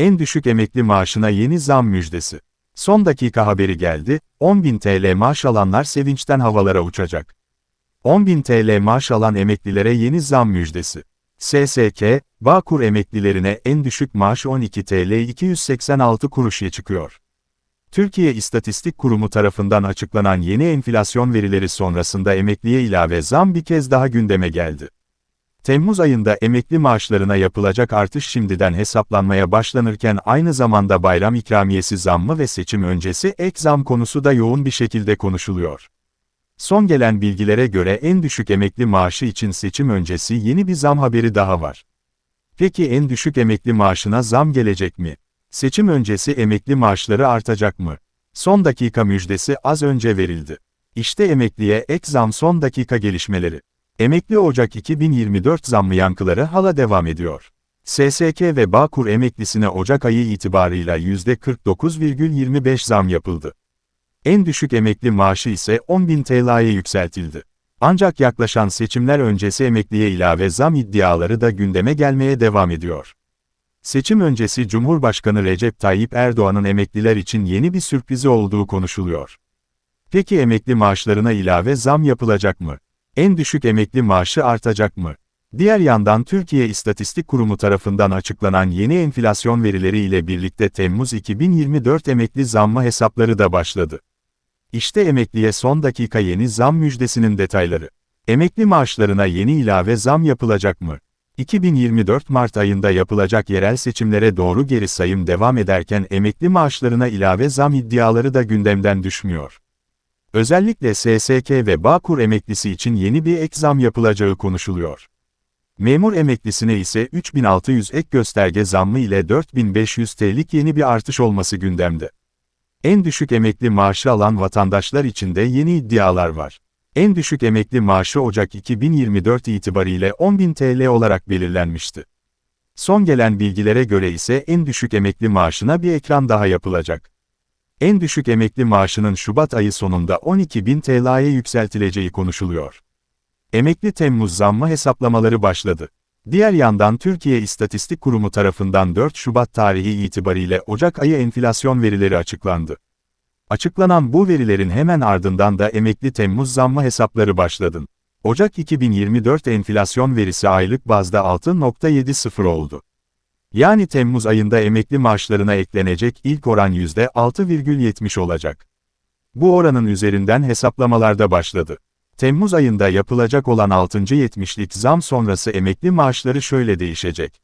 En düşük emekli maaşına yeni zam müjdesi. Son dakika haberi geldi, 10.000 TL maaş alanlar sevinçten havalara uçacak. 10.000 TL maaş alan emeklilere yeni zam müjdesi. SSK, Bağkur emeklilerine en düşük maaş 12 TL 286 kuruşa çıkıyor. Türkiye İstatistik Kurumu tarafından açıklanan yeni enflasyon verileri sonrasında emekliye ilave zam bir kez daha gündeme geldi. Temmuz ayında emekli maaşlarına yapılacak artış şimdiden hesaplanmaya başlanırken aynı zamanda bayram ikramiyesi zammı ve seçim öncesi ek zam konusu da yoğun bir şekilde konuşuluyor. Son gelen bilgilere göre en düşük emekli maaşı için seçim öncesi yeni bir zam haberi daha var. Peki en düşük emekli maaşına zam gelecek mi? Seçim öncesi emekli maaşları artacak mı? Son dakika müjdesi az önce verildi. İşte emekliye ek zam son dakika gelişmeleri. Emekli Ocak 2024 zammı yankıları hala devam ediyor. SSK ve Bağkur emeklisine Ocak ayı itibarıyla %49,25 zam yapıldı. En düşük emekli maaşı ise 10.000 TL'ye yükseltildi. Ancak yaklaşan seçimler öncesi emekliye ilave zam iddiaları da gündeme gelmeye devam ediyor. Seçim öncesi Cumhurbaşkanı Recep Tayyip Erdoğan'ın emekliler için yeni bir sürprizi olduğu konuşuluyor. Peki emekli maaşlarına ilave zam yapılacak mı? En düşük emekli maaşı artacak mı? Diğer yandan Türkiye İstatistik Kurumu tarafından açıklanan yeni enflasyon verileri ile birlikte Temmuz 2024 emekli zammı hesapları da başladı. İşte emekliye son dakika yeni zam müjdesinin detayları. Emekli maaşlarına yeni ilave zam yapılacak mı? 2024 Mart ayında yapılacak yerel seçimlere doğru geri sayım devam ederken emekli maaşlarına ilave zam iddiaları da gündemden düşmüyor. Özellikle SSK ve Bağkur emeklisi için yeni bir ek zam yapılacağı konuşuluyor. Memur emeklisine ise 3600 ek gösterge zammı ile 4500 TL'lik yeni bir artış olması gündemde. En düşük emekli maaşı alan vatandaşlar için de yeni iddialar var. En düşük emekli maaşı Ocak 2024 itibariyle 10.000 TL olarak belirlenmişti. Son gelen bilgilere göre ise en düşük emekli maaşına bir ekran daha yapılacak. En düşük emekli maaşının Şubat ayı sonunda 12.000 TL'ye yükseltileceği konuşuluyor. Emekli Temmuz zammı hesaplamaları başladı. Diğer yandan Türkiye İstatistik Kurumu tarafından 4 Şubat tarihi itibariyle Ocak ayı enflasyon verileri açıklandı. Açıklanan bu verilerin hemen ardından da emekli Temmuz zammı hesapları başladı. Ocak 2024 enflasyon verisi aylık bazda 6.70 oldu. Yani Temmuz ayında emekli maaşlarına eklenecek ilk oran %6,70 olacak. Bu oranın üzerinden hesaplamalarda başladı. Temmuz ayında yapılacak olan 6. 70'lik zam sonrası emekli maaşları şöyle değişecek.